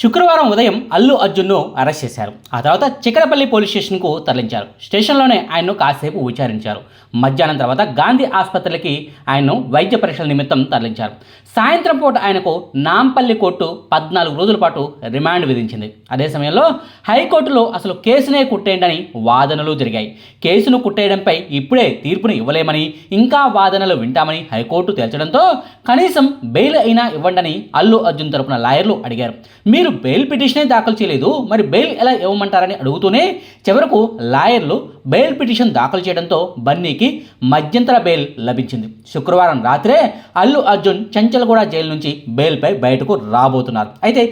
శుక్రవారం ఉదయం అల్లు అర్జున్ను అరెస్ట్ చేశారు. ఆ తర్వాత చిక్కడపల్లి పోలీస్ స్టేషన్కు తరలించారు. స్టేషన్లోనే ఆయన్ను కాసేపు విచారించారు. మధ్యాహ్నం తర్వాత గాంధీ ఆసుపత్రికి ఆయన్ను వైద్య పరీక్షల నిమిత్తం తరలించారు. సాయంత్రం పూట ఆయనకు నాంపల్లి కోర్టు పద్నాలుగు రోజుల పాటు రిమాండ్ విధించింది. అదే సమయంలో హైకోర్టులో అసలు కేసునే కుట్టేయండని వాదనలు జరిగాయి. కేసును కుట్టేయడంపై ఇప్పుడే తీర్పును ఇవ్వలేమని ఇంకా వాదనలు వింటామని హైకోర్టు తేల్చడంతో కనీసం బెయిల్ అయినా ఇవ్వండని అల్లు అర్జున్ తరపున లాయర్లు అడిగారు. మీరు బెయిల్ పిటిషనే దాఖలు చేయలేదు. మరి బెయిల్ ఎలా ఇవ్వమంటారని అడుగుతూనే చివరకు లాయర్లు బెయిల్ పిటిషన్ దాఖలు చేయడంతో బన్నీకి మధ్యంతర బెయిల్ లభించింది. శుక్రవారం రాత్రే అల్లు అర్జున్ చంచల్గూడ జైలు నుంచి బెయిల్పై బయటకు రాబోతున్నారు. అయితే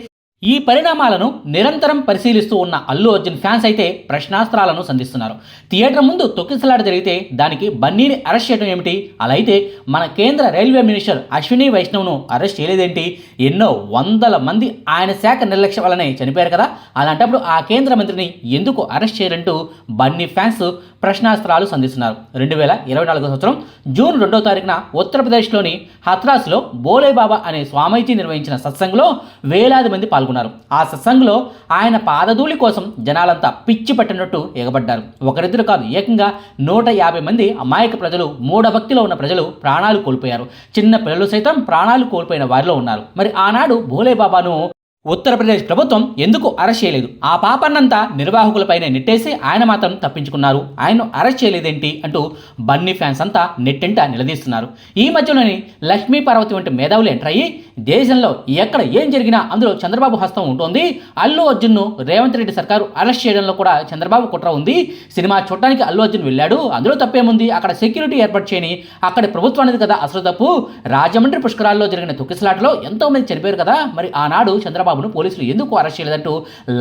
ఈ పరిణామాలను నిరంతరం పరిశీలిస్తూ ఉన్న అల్లు అర్జున్ ఫ్యాన్స్ అయితే ప్రశ్నాస్త్రాలను సంధిస్తున్నారు. థియేటర్ ముందు తొక్కిసలాట జరిగితే దానికి బన్నీని అరెస్ట్ చేయడం ఏమిటి? అలా అయితే మన కేంద్ర రైల్వే మినిస్టర్ అశ్విని వైష్ణవ్ను అరెస్ట్ చేయలేదేంటి? ఎన్నో వందల మంది ఆయన శాఖ నిర్లక్ష్యం వల్లనే చనిపోయారు కదా? అలాంటప్పుడు ఆ కేంద్ర మంత్రిని ఎందుకు అరెస్ట్ చేయరంటూ బన్నీ ఫ్యాన్స్ ప్రశ్నాస్త్రాలు సంధిస్తున్నారు. రెండు వేల ఇరవై నాలుగో సంవత్సరం జూన్ రెండో తారీఖున ఉత్తరప్రదేశ్లోని హత్రాస్లో బోలేబాబా అనే స్వామీజీ నిర్వహించిన సత్సంగంలో వేలాది మంది పాల్గొన్నారు. ఆ సత్సంగంలో ఆయన పాదధూళి కోసం జనాలంతా పిచ్చి పట్టినట్టు ఎగబడ్డారు ఒకరిద్దరు కాదు ఏకంగా నూట యాభై మంది అమాయక ప్రజలు మూఢభక్తిలో ఉన్న ప్రజలు ప్రాణాలు కోల్పోయారు. చిన్న పిల్లలు సైతం ప్రాణాలు కోల్పోయిన వారిలో ఉన్నారు. మరి ఆనాడు భోలేబాబాను ఉత్తరప్రదేశ్ ప్రభుత్వం ఎందుకు అరెస్ట్ చేయలేదు? ఆ పాపన్నంతా నిర్వాహకులపైనే నెట్టేసి ఆయన మాత్రం తప్పించుకున్నారు. ఆయన్ను అరెస్ట్ చేయలేదేంటి అంటూ బన్నీ ఫ్యాన్స్ అంతా నెట్టింట నిలదీస్తున్నారు. ఈ మధ్యలోని లక్ష్మీ పార్వతి వంటి మేధావులు ఎంటర్ అయ్యి దేశంలో ఎక్కడ ఏం జరిగినా అందులో చంద్రబాబు హస్తం ఉంటుంది. అల్లు అర్జున్ను రేవంత్ రెడ్డి సర్కారు అరెస్ట్ చేయడంలో కూడా చంద్రబాబు కుట్ర ఉంది. సినిమా చూడటానికి అల్లు అర్జున్ వెళ్ళాడు. అందులో తప్పేముంది? అక్కడ సెక్యూరిటీ ఏర్పాటు చేయని అక్కడ ప్రభుత్వం అనేది కదా అసలు తప్పు. రాజమండ్రి పుష్కరాల్లో జరిగిన తొక్కిసలాటలో ఎంతో మంది చనిపోయారు కదా. మరి ఆనాడు చంద్రబాబు చంద్రబాబును పోలీసులు ఎందుకు అరెస్ట్ చేయలేదంటూ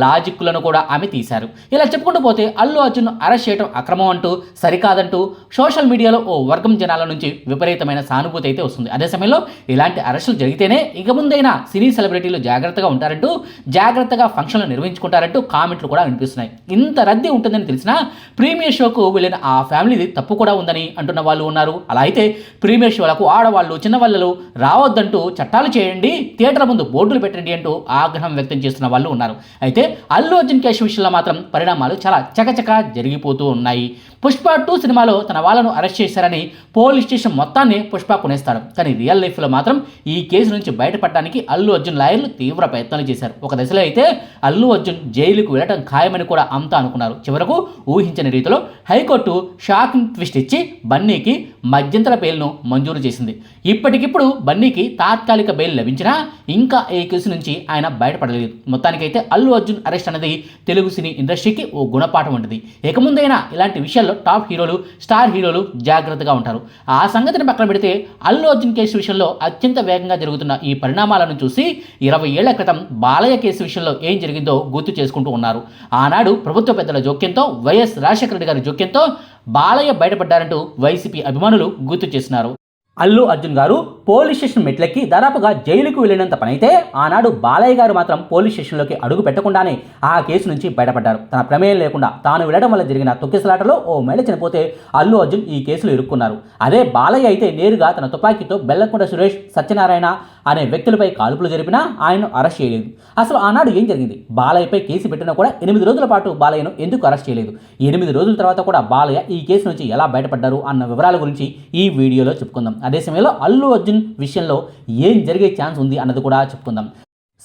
లాజిక్లను కూడా ఆమె తీశారు. ఇలా చెప్పుకుంటూ పోతే అల్లు అర్జున్ అరెస్ట్ చేయడం అక్రమం అంటూ సరికాదంటూ సోషల్ మీడియాలో ఓ వర్గం జనాల నుంచి విపరీతమైన సానుభూతి అయితే వస్తుంది. అదే సమయంలో ఇలాంటి అరెస్టులు జరిగితేనే ఇక ముందైనా సినీ సెలబ్రిటీలు జాగ్రత్తగా ఉంటారంటూ జాగ్రత్తగా ఫంక్షన్లు నిర్వహించుకుంటారంటూ కామెంట్లు కూడా వినిపిస్తున్నాయి. ఇంత రద్దీ ఉంటుందని తెలిసినా ప్రీమియర్ షోకు వెళ్ళిన ఆ ఫ్యామిలీది తప్పు కూడా ఉందని అంటున్న వాళ్ళు ఉన్నారు. అలా అయితే ప్రీమియర్ షోలకు ఆడవాళ్ళు చిన్నవాళ్ళు రావద్దంటూ చట్టాలు చేయండి థియేటర్ ముందు బోర్డులు పెట్టండి అంటూ ఆ ఆగ్రహం వ్యక్తం చేస్తున్న వాళ్ళు ఉన్నారు. అయితే అల్లు అర్జున్ కేసు విషయంలో మాత్రం పరిణామాలు చాలా చకచక జరిగిపోతూ ఉన్నాయి. పుష్ప టూ సినిమాలో తన వాళ్ళను అరెస్ట్ చేశారని పోలీస్ స్టేషన్ మొత్తాన్ని పుష్ప కొనేస్తాడు. కానీ రియల్ లైఫ్లో మాత్రం ఈ కేసు నుంచి బయటపడడానికి అల్లు అర్జున్ లాయర్లు తీవ్ర ప్రయత్నాలు చేశారు. ఒక దశలో అయితే అల్లు అర్జున్ జైలుకు వెళ్ళటం ఖాయమని కూడా అంతా అనుకున్నారు. చివరకు ఊహించని రీతిలో హైకోర్టు షాకింగ్ ట్విస్ట్ ఇచ్చి బన్నీకి మధ్యంతర బెయిల్ను మంజూరు చేసింది. ఇప్పటికిప్పుడు బన్నీకి తాత్కాలిక బెయిల్ లభించినా ఇంకా ఈ కేసు నుంచి ఆయన బయటపడలేదు. మొత్తానికైతే అల్లు అర్జున్ అరెస్ట్ అనేది తెలుగు సినీ ఇండస్ట్రీకి ఓ గుణపాఠం వంటిది. ఇక ముందైనా ఇలాంటి విషయాల్లో టాప్ హీరోలు స్టార్ హీరోలు జాగ్రత్తగా ఉంటారు. ఆ సంగతిని పక్కన పెడితే అల్లు అర్జున్ కేసు విషయంలో అత్యంత వేగంగా జరుగుతున్న ఈ పరిణామాలను చూసి ఇరవై ఏళ్ళ క్రితం బాలయ్య కేసు విషయంలో ఏం జరిగిందో గుర్తు చేసుకుంటూ ఉన్నారు. ఆనాడు ప్రభుత్వ పెద్దల జోక్యంతో వైఎస్ రాజశేఖర రెడ్డి గారి జోక్యంతో బాలయ్య బయటపడ్డారంటూ వైసీపీ అభిమానులు గుర్తు చేసినారు. అల్లు అర్జున్ గారు పోలీస్ స్టేషన్ మెట్లెక్కి దాదాపుగా జైలుకు వెళ్ళినంత పనైతే ఆనాడు బాలయ్య గారు మాత్రం పోలీస్ స్టేషన్లోకి అడుగు పెట్టకుండానే ఆ కేసు నుంచి బయటపడ్డారు. తన ప్రమేయం లేకుండా తాను వెళ్ళడం వల్ల జరిగిన తొక్కిసలాటలో ఓ మహిళ చనిపోతే అల్లు అర్జున్ ఈ కేసులో ఇరుక్కున్నారు. అదే బాలయ్య అయితే నేరుగా తన తుపాకీతో బెల్లకొండ సురేష్ సత్యనారాయణ అనే వ్యక్తులపై కాల్పులు జరిపినా ఆయనను అరెస్ట్ చేయలేదు. అసలు ఆనాడు ఏం జరిగింది? బాలయ్యపై కేసు పెట్టినా కూడా ఎనిమిది రోజుల పాటు బాలయ్యను ఎందుకు అరెస్ట్ చేయలేదు? ఎనిమిది రోజుల తర్వాత కూడా బాలయ్య ఈ కేసు నుంచి ఎలా బయటపడ్డారు అన్న వివరాల గురించి ఈ వీడియోలో చెప్పుకుందాం. అదే సమయంలో అల్లు అర్జున్ విషయంలో ఏం జరిగే ఛాన్స్ ఉంది అన్నది కూడా చెప్పుకుందాం.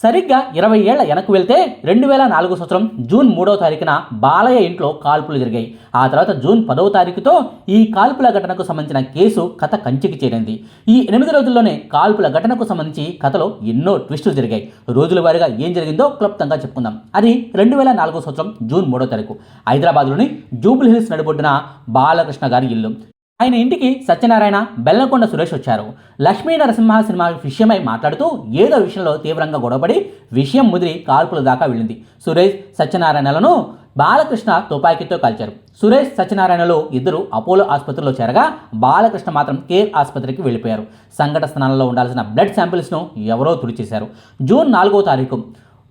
సరిగ్గా ఇరవై ఏళ్ళ వెనక్కు వెళ్తే రెండు వేల నాలుగో సంవత్సరం జూన్ మూడవ తారీఖున బాలయ్య ఇంట్లో కాల్పులు జరిగాయి. ఆ తర్వాత జూన్ పదవ తారీఖుతో ఈ కాల్పుల ఘటనకు సంబంధించిన కేసు కథ కంచికి చేరింది. ఈ ఎనిమిది రోజుల్లోనే కాల్పుల ఘటనకు సంబంధించి కథలో ఎన్నో ట్విస్టులు జరిగాయి. రోజుల వారీగా ఏం జరిగిందో క్లుప్తంగా చెప్పుకుందాం. అది రెండు వేల నాలుగో సంవత్సరం జూన్ మూడో తారీఖు. హైదరాబాద్లోని జూబుల్ హిల్స్ నడిబొడ్డున బాలకృష్ణ గారి ఇల్లు. ఆయన ఇంటికి సత్యనారాయణ బెల్లంకొండ సురేష్ వచ్చారు. లక్ష్మీ నరసింహ సినిమా విషయమై మాట్లాడుతూ ఏదో విషయంలో తీవ్రంగా గొడవపడి విషయం ముదిరి కాల్పుల దాకా వెళ్ళింది. సురేష్ సత్యనారాయణలను బాలకృష్ణ తుపాకీతో కాల్చారు. సురేష్ సత్యనారాయణలు ఇద్దరు అపోలో ఆసుపత్రిలో చేరగా బాలకృష్ణ మాత్రం కేర్ ఆసుపత్రికి వెళ్ళిపోయారు. సంఘటన స్థానంలో ఉండాల్సిన బ్లడ్ శాంపిల్స్ను ఎవరో తుడిచేశారు. జూన్ నాలుగో తారీఖు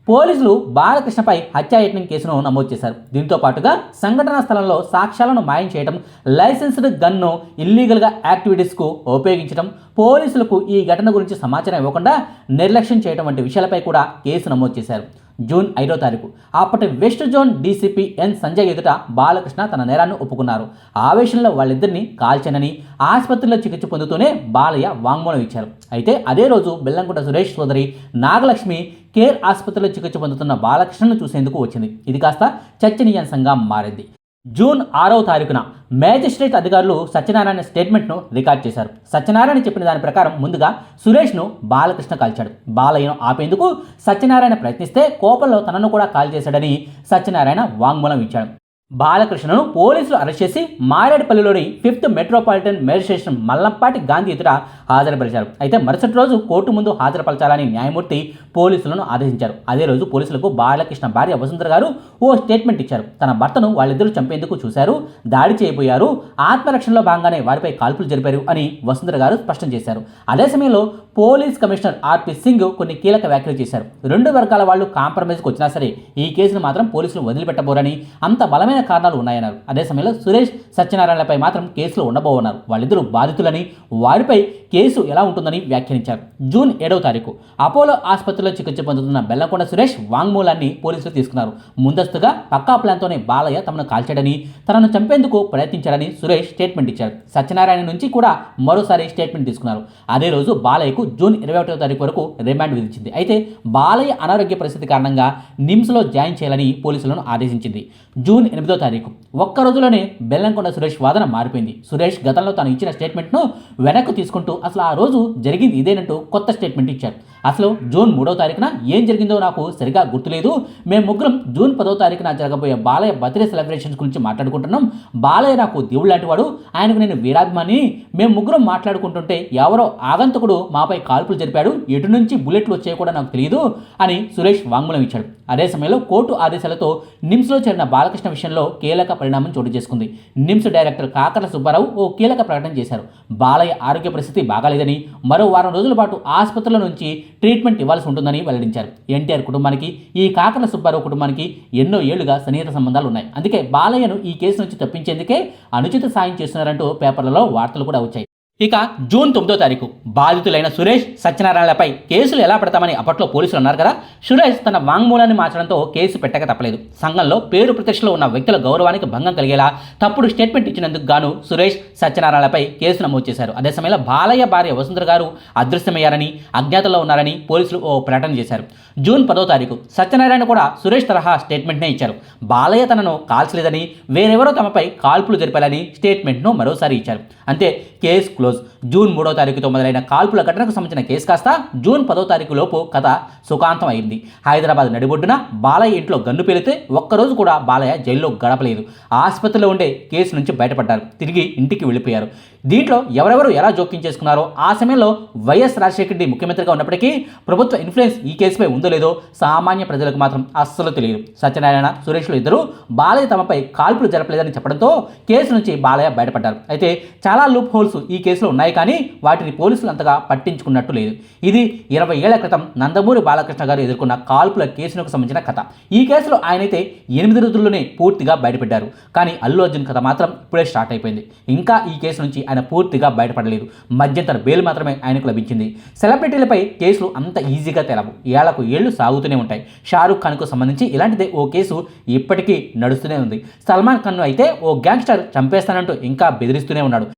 పోలీసులు బాలకృష్ణపై హత్యాయత్నం కేసును నమోదు చేశారు. దీంతో పాటుగా సంఘటనా స్థలంలో సాక్ష్యాలను మాయం చేయడం లైసెన్స్డ్ గన్ను ఇల్లీగల్గా యాక్టివిటీస్కు ఉపయోగించడం పోలీసులకు ఈ ఘటన గురించి సమాచారం ఇవ్వకుండా నిర్లక్ష్యం చేయడం వంటి విషయాలపై కూడా కేసు నమోదు చేశారు. జూన్ ఐదో తారీఖు. అప్పటి west zone DCP N Sanjay ఎదుట బాలకృష్ణ తన నేరాన్ని ఒప్పుకున్నారు. ఆవేశంలో వాళ్ళిద్దరిని కాల్చనని ఆసుపత్రిలో చికిత్స పొందుతూనే బాలయ్య వాంగ్మూలం ఇచ్చారు. అయితే అదే రోజు బెల్లంకుంట సురేష్ సోదరి నాగలక్ష్మి కేర్ ఆసుపత్రిలో చికిత్స పొందుతున్న బాలకృష్ణను చూసేందుకు వచ్చింది. ఇది కాస్త చర్చనీయాంశంగా మారింది. జూన్ ఆరవ తారీఖున మేజిస్ట్రేట్ అధికారులు సత్యనారాయణ స్టేట్మెంట్ను రికార్డ్ చేశారు. సత్యనారాయణ చెప్పిన దాని ప్రకారం ముందుగా సురేష్ను బాలకృష్ణ కాల్చాడు. బాలయ్యను ఆపేందుకు సత్యనారాయణ ప్రయత్నిస్తే కోపంలో తనను కూడా కాల్ చేశాడని సత్యనారాయణ వాంగ్మూలం ఇచ్చాడు. బాలకృష్ణను పోలీసులు అరెస్ట్ చేసి మారేడుపల్లిలోని fifth metropolitan magistrate Mallampati Gandhi ఎదుట హాజరుపరిచారు. అయితే మరుసటి రోజు కోర్టు ముందు హాజరుపరచాలని న్యాయమూర్తి పోలీసులను ఆదేశించారు. అదే రోజు పోలీసులకు బాలకృష్ణ భార్య వసుంధర గారు ఓ స్టేట్మెంట్ ఇచ్చారు. తన భర్తను వాళ్ళిద్దరూ చంపేందుకు చూశారు దాడి చేయబోయారు ఆత్మరక్షణలో భాగంగానే వారిపై కాల్పులు జరిపారు అని వసుంధర గారు స్పష్టం చేశారు. అదే సమయంలో పోలీస్ కమిషనర్ ఆర్పి సింగ్ కొన్ని కీలక వ్యాఖ్యలు చేశారు. రెండు వర్గాల వాళ్ళు కాంప్రమైజ్కి వచ్చినా సరే ఈ కేసును మాత్రం పోలీసులు వదిలిపెట్టబోరని అంత బలమైన కారణాలు ఉన్నాయన్నారు. అదే సమయంలో సురేష్ సత్యనారాయణపై మాత్రం కేసులు ఉండబోన్నారు వాళ్ళిద్దరూ బాధితులని వారిపై కేసు ఎలా ఉంటుందని వ్యాఖ్యానించారు. జూన్ ఏడవ తారీఖు అపోలో ఆసుపత్రిలో చికిత్స పొందుతున్న బెల్లకొండ సురేష్ వాంగ్మూలాన్ని పోలీసులు తీసుకున్నారు. ముందస్తుగా పక్కా ప్లాన్తోనే బాలయ్య తమను కాల్చాడని తనను చంపేందుకు ప్రయత్నించాడని సురేష్ స్టేట్మెంట్ ఇచ్చారు. సత్యనారాయణ నుంచి కూడా మరోసారి స్టేట్మెంట్ తీసుకున్నారు. అదే రోజు బాలయ్యకు జూన్ ఇరవై ఒకటో తారీఖు వరకు రిమాండ్ విధించింది. అయితే బాలయ్య అనారోగ్య పరిస్థితి కారణంగా నిమ్స్లో జాయిన్ చేయాలని పోలీసులను ఆదేశించింది. జూన్ ఎనిమిదో తారీఖు ఒక్క రోజులోనే బెల్లంకొండ సురేష్ వాదన మారిపోయింది. సురేష్ గతంలో తాను ఇచ్చిన స్టేట్మెంట్ను వెనక్కు తీసుకుంటూ అసలు ఆ రోజు జరిగింది ఇదేనంటూ కొత్త స్టేట్మెంట్ ఇచ్చారు. అసలు జూన్ మూడో తారీఖున ఏం జరిగిందో నాకు సరిగా గుర్తులేదు. మేము ముగ్గురం జూన్ పదో తారీఖున జరగబోయే బాలయ్య బర్త్డే సెలబ్రేషన్స్ గురించి మాట్లాడుకుంటున్నాం. బాలయ్య నాకు దేవుడు లాంటి వాడు. ఆయనకు నేను వీరాభిమాని. మేము ముగ్గురం మాట్లాడుకుంటుంటే ఎవరో ఆగంతకుడు మాపై కాల్పులు జరిపాడు. ఎటు నుంచి బుల్లెట్లు వచ్చాయో కూడా నాకు తెలియదు అని సురేష్ వాంగ్మూలం ఇచ్చాడు. అదే సమయంలో కోర్టు ఆదేశాలతో నిమ్స్లో చేరిన బాలకృష్ణ విషయంలో కీలక పరిణామం చోటు చేసుకుంది. నిమ్స్ డైరెక్టర్ కాకర సుబ్బారావు ఓ కీలక ప్రకటన చేశారు. బాలయ్య ఆరోగ్య పరిస్థితి బాగాలేదని మరో వారం రోజుల పాటు ఆసుపత్రుల నుంచి ట్రీట్మెంట్ ఇవ్వాల్సి ఉంటుందని వెల్లడించారు. ఎన్టీఆర్ కుటుంబానికి ఈ కాకర సుబ్బారావు కుటుంబానికి ఎన్నో ఏళ్ళుగా సన్నిహిత సంబంధాలు ఉన్నాయి. అందుకే బాలయ్యను ఈ కేసు నుంచి తప్పించేందుకే అనుచిత సాయం చేస్తున్నారంటూ పేపర్లలో వార్తలు కూడా వచ్చాయి. ఇక జూన్ తొమ్మిదో తారీఖు బాధితులైన సురేష్ సత్యనారాయణలపై కేసులు ఎలా పెడతామని అప్పట్లో పోలీసులు అన్నారు కదా సురేష్ తన వాంగ్మూలాన్ని మార్చడంతో కేసు పెట్టక తప్పలేదు. సంఘంలో పేరు ప్రతిష్టలో ఉన్న వ్యక్తుల గౌరవానికి భంగం కలిగేలా తప్పుడు స్టేట్మెంట్ ఇచ్చినందుకు గాను సురేష్ సత్యనారాయణలపై కేసు నమోదు చేశారు. అదే సమయంలో బాలయ్య భార్య వసుంధర గారు అదృశ్యమయ్యారని అజ్ఞాతంలో ఉన్నారని పోలీసులు ఓ ప్రకటన చేశారు. జూన్ పదో తారీఖు సత్యనారాయణ కూడా సురేష్ తరహా స్టేట్మెంట్నే ఇచ్చారు. బాలయ్య తనను కాల్చలేదని వేరెవరో తమపై కాల్పులు జరిపాలని స్టేట్మెంట్ను మరోసారి ఇచ్చారు. అంతే కేసు క్లోజ్. జూన్ మూడో తారీఖుతో మొదలైన కాల్పుల ఘటనకు సంబంధించిన కేసు కాస్త జూన్ పదో తారీఖు లోపు కథ సుఖాంతం అయింది. హైదరాబాద్ నడిబొడ్డున బాలయ్య ఇంట్లో గన్ను పేలితే ఒక్కరోజు కూడా బాలయ్య జైల్లో గడపలేదు. ఆసుపత్రిలో ఉండే కేసు నుంచి బయటపడ్డారు. తిరిగి ఇంటికి వెళ్ళిపోయారు. దీంట్లో ఎవరెవరు ఎలా జోక్యం చేసుకున్నారో ఆ సమయంలో వైఎస్ రాజశేఖర రెడ్డి ముఖ్యమంత్రిగా ఉన్నప్పటికీ ప్రభుత్వ ఇన్ఫ్లుయెన్స్ ఈ కేసుపై ఉందో లేదో సామాన్య ప్రజలకు మాత్రం అస్సలు తెలియదు. సత్యనారాయణ సురేష్లు ఇద్దరు బాలయ్య తమపై కాల్పులు జరపలేదని చెప్పడంతో కేసు నుంచి బాలయ్య బయటపడ్డారు. అయితే చాలా లూప్ హోల్స్ ఈ కేసులో ఉన్నాయి కానీ వాటిని పోలీసులు అంతగా పట్టించుకున్నట్టు లేదు. ఇది ఇరవై ఏళ్ళ క్రితం నందమూరి బాలకృష్ణ గారు ఎదుర్కొన్న కాల్పుల కేసులకు సంబంధించిన కథ. ఈ కేసులో ఆయనైతే ఎనిమిది రోజుల్లోనే పూర్తిగా బయటపెట్టారు కానీ అల్లు అర్జున్ కథ మాత్రం ఇప్పుడే స్టార్ట్ అయిపోయింది. ఇంకా ఈ కేసు నుంచి ఆయన పూర్తిగా బయటపడలేదు. మధ్యంతర బెయిల్ మాత్రమే ఆయనకు లభించింది. సెలబ్రిటీలపై కేసులు అంత ఈజీగా తెలవు. ఏళ్ళకు ఏళ్ళు సాగుతూనే ఉంటాయి. షారూఖ్ ఖాన్కు సంబంధించి ఇలాంటిదే ఓ కేసు ఇప్పటికీ నడుస్తూనే ఉంది. సల్మాన్ ఖాన్ అయితే ఓ గ్యాంగ్స్టర్ చంపేస్తానంటూ ఇంకా బెదిరిస్తూనే ఉన్నాడు.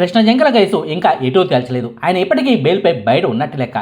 కృష్ణ జంకల కేసు ఇంకా ఎటూ తేల్చలేదు. ఆయన ఇప్పటికీ బెయిల్పై బయట ఉన్నట్టు లెక్క.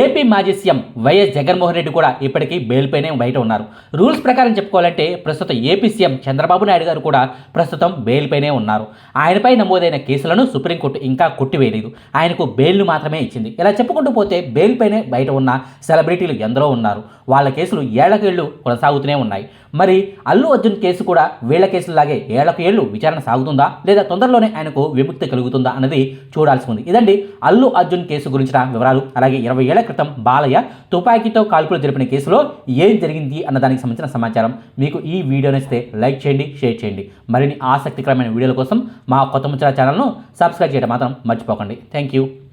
ఏపీ మాజీ సీఎం వైఎస్ జగన్మోహన్ రెడ్డి కూడా ఇప్పటికీ బెయిల్పైనే బయట ఉన్నారు. రూల్స్ ప్రకారం చెప్పుకోవాలంటే ప్రస్తుతం ఏపీ సీఎం చంద్రబాబు నాయుడు గారు కూడా ప్రస్తుతం బెయిల్పైనే ఉన్నారు. ఆయనపై నమోదైన కేసులను సుప్రీంకోర్టు ఇంకా కొట్టివేయలేదు. ఆయనకు బెయిల్ను మాత్రమే ఇచ్చింది. ఇలా చెప్పుకుంటూ పోతే బెయిల్పైనే బయట ఉన్న సెలబ్రిటీలు ఎందరో ఉన్నారు. వాళ్ళ కేసులు ఏళ్ళకేళ్ళు కొనసాగుతూనే ఉన్నాయి. మరి అల్లు అర్జున్ కేసు కూడా వీళ్ళ కేసులాగే ఏళ్ళకు ఏళ్ళు విచారణ సాగుతుందా లేదా తొందరలోనే ఆయనకు విముక్తి కలుగుతుంది? అన్నది చూడాల్సి ఉంది. ఇదండి అల్లు అర్జున్ కేసు గురించిన వివరాలు. అలాగే ఇరవై ఏళ్ళ క్రితం బాలయ్య తుపాకీతో కాల్పులు జరిపిన కేసులో ఏం జరిగింది అన్న దానికి సంబంధించిన సమాచారం మీకు ఈ వీడియో నచ్చితే లైక్ చేయండి షేర్ చేయండి. మరిన్ని ఆసక్తికరమైన వీడియోల కోసం మా కొత్త ముచ్చల ఛానల్ను సబ్స్క్రైబ్ చేయడం మాత్రం మర్చిపోకండి. Thank you